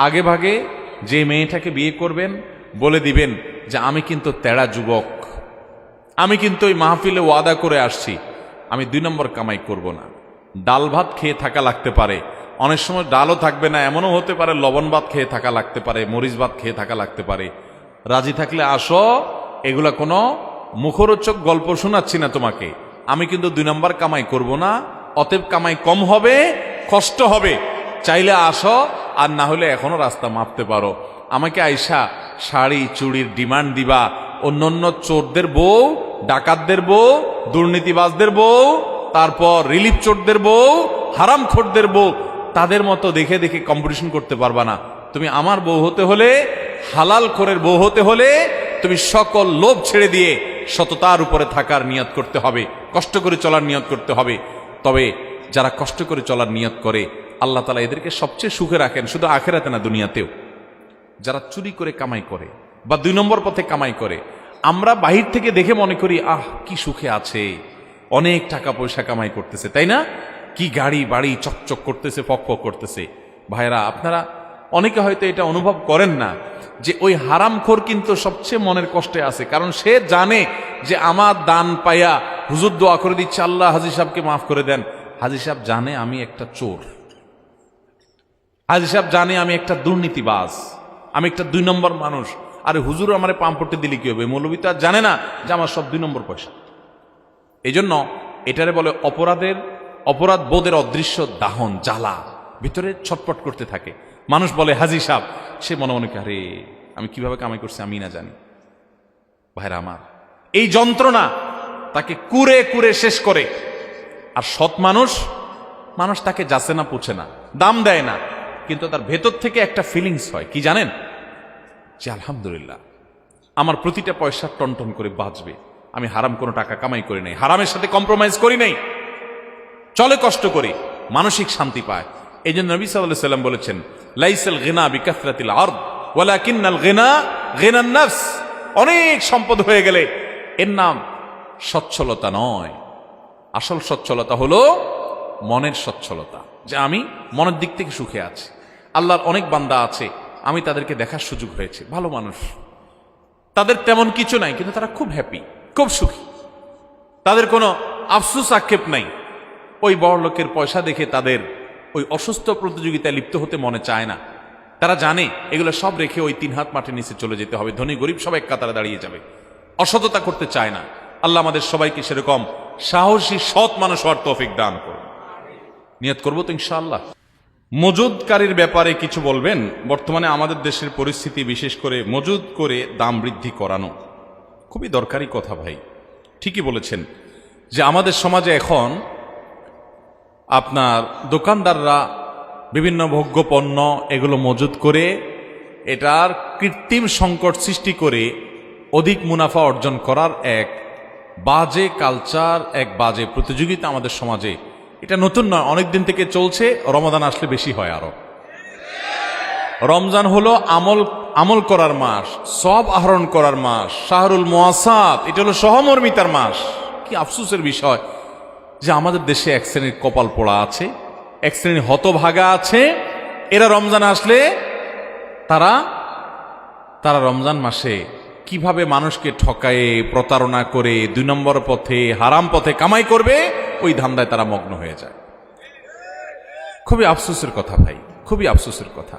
আগে ভাগে যে মেয়েটাকে বিয়ে করবেন, বলে দিবেন যে, আমি কিন্তু তেড়া যুবক। আমি কিন্তু ওই মাহফিলে ওয়াদা করে আসছি। আমি দুই নম্বর কামাই করব না। ডাল ভাত খেয়ে থাকা লাগতে পারে। অনেক সময় ডালও থাকবে না। এমনও হতে পারে লবণ ভাত খেয়ে থাকা লাগতে পারে, মরিচ ভাত খেয়ে থাকা লাগতে পারে। রাজি থাকলে আসো, এগুলা কোনো মুখরোচক গল্প শোনাচ্ছি না তোমাকে। আমি কিন্তু দুই নম্বর কামাই করব না। অতএব কামাই কম হবে, কষ্ট হবে। চাইলে আসো আর না হলে এখনও রাস্তা মাপতে পারো। আমাকে আইসা শাড়ি, চুড়ির ডিমান্ড দিবা। অন্য অন্য চোরদের বউ, ডাকাতদের বউ, দুর্নীতিবাজদের বউ, তারপর রিলিফ চোরদের বউ, হারাম খোরদের বউ, তাদের মতো দেখে দেখে কম্পিটিশন করতে পারবা না। তুমি আমার বউ হতে হলে, হালাল খোরের বউ হতে হলে, তুমি সকল লোভ ছেড়ে দিয়ে সততার উপরে থাকার নিয়ত করতে হবে, কষ্ট করে চলার নিয়ত করতে হবে। তবে যারা কষ্ট করে চলার নিয়ত করে আল্লাহ তালা এদেরকে সবচেয়ে সুখে রাখেন, শুধু আখেরাতে না, দুনিয়াতেও। যারা চুরি করে কামাই করে, বা দুই নম্বর পথে কামাই করে, আমরা বাহির থেকে দেখে মনে করি, আহ, কি সুখে আছে। অনেক টাকা পয়সা কামাই করতেছে। তাই না? কি গাড়ি বাড়ি চকচক করতেছে, ফক করতেছে। ভাইরা আপনারা অনেকে হয়তো এটা অনুভব করেন না যে ওই হারামখোর কিন্তু সবচেয়ে মনের কষ্টে আছে। কারণ সে জানে যে আমার দান পাইয়া হুজুর দোয়া করে দিচ্ছে, আল্লাহ হাজি সাহেবকে মাফ করে দেন। হাজি সাহেব জানে আমি একটা চোর। হাজি সাহেব জানে আমি একটা দুর্নীতিবাজ, আমি একটা দুই নম্বর মানুষ। আরে হুজুর, আমার পাম্পটে দিলে কি হবে? মৌলবী তো আর জানে না যে আমার সব দুই নম্বর পয়সা। এই জন্য এটারে বলে অপরাধের, অপরাধ বোধের অদৃশ্য দাহন, জ্বালা ভিতরে ছটপট করতে থাকে। মানুষ বলে, হাজি সাহেব, সে মনে মনে আরে, আমি কীভাবে কামাই করছি আমি না জানি। ভাইরা আমার, এই যন্ত্রণা তাকে কুরে কুরে শেষ করে। আর সৎ মানুষ মানুষ তাকে যাচে না পুছে না, দাম দেয় না। কিন্তু তার ভেতর থেকে একটা ফিলিংস হয়। কি জানেন? যে আলহামদুলিল্লাহ, আমার প্রতিটা পয়সা টনটন করে বাঁচবে। আমি হারাম কোনো টাকা কামাই করি নাই। হারামের সাথে কম্প্রোমাইজ করি নাই। চলে কষ্ট করি, মানসিক শান্তি পায়। এই জন্য নবী সাল্লাহ সাল্লাম বলেছেন, লাইসাল গেনা বিকাফরাতিল আর্দ ওয়ালা কিন্নাল গেনা গেনান নাফস। অনেক সম্পদ হয়ে গেলে এর নাম সচ্ছলতা নয়। আসল সচ্ছলতা হলো মনের সচ্ছলতা। যে আমি মনের দিক থেকে সুখে আছি। আল্লাহর অনেক বান্দা আছে, আমি তাদেরকে দেখার সুযোগ হয়েছে। ভালো মানুষ। তাদের তেমন কিছু নাই, কিন্তু তারা খুব হ্যাপি খুব সুখী। তাদের কোনো আফসুস আক্ষেপ নাই। ওই বড় লোকের পয়সা দেখে তাদের ওই অসুস্থ প্রতিযোগিতায় লিপ্ত হতে মনে চায় না। তারা জানে, এগুলো সব রেখে ওই তিন হাত মাঠের নিচে চলে যেতে হবে। ধনী গরিব সবাই এক কাতারে দাঁড়িয়ে যাবে। অসততা করতে চায় না। আল্লাহ আমাদের সবাইকে সেরকম সাহসী, সৎ মানুষ হওয়ার তৌফিক দান করুন। নিয়ত করব তো ইনশাআল্লাহ। মজুদকারীর ব্যাপারে কিছু বলবেন? বর্তমানে আমাদের দেশের পরিস্থিতি বিশেষ করে মজুদ করে দাম বৃদ্ধি করানো। খুবই দরকারি কথা ভাই। ঠিকই বলেছেন যে আমাদের সমাজে এখন আপনার দোকানদাররা বিভিন্ন ভোগ্য পণ্য এগুলো মজুদ করে এটার কৃত্রিম সংকট সৃষ্টি করে অধিক মুনাফা অর্জন করার এক বাজে কালচার এক বাজে প্রতিযোগিতা আমাদের সমাজে এটা নতুন নয় অনেক দিন থেকে চলছে রমাদান আসলে বেশি হয় আরও। রমজান হলো আমল আমল করার মাস সব আহরণ করার মাস, শাহরুল মোয়াসাত, এটা হলো সহমর্মিতার মাস। কি আফসোসের বিষয় যে আমাদের দেশে এক শ্রেণির কপাল পোড়া আছে, এক শ্রেণির হতভাগা আছে, এরা রমজান আসলে তারা তারা রমজান মাসে কীভাবে মানুষকে ঠকায়ে, প্রতারণা করে, দুই নম্বর পথে, হারাম পথে কামাই করবে ওই ধান্দায় তারা মগ্ন হয়ে যায়। খুবই আফসোসের কথা ভাই খুবই আফসোসের কথা।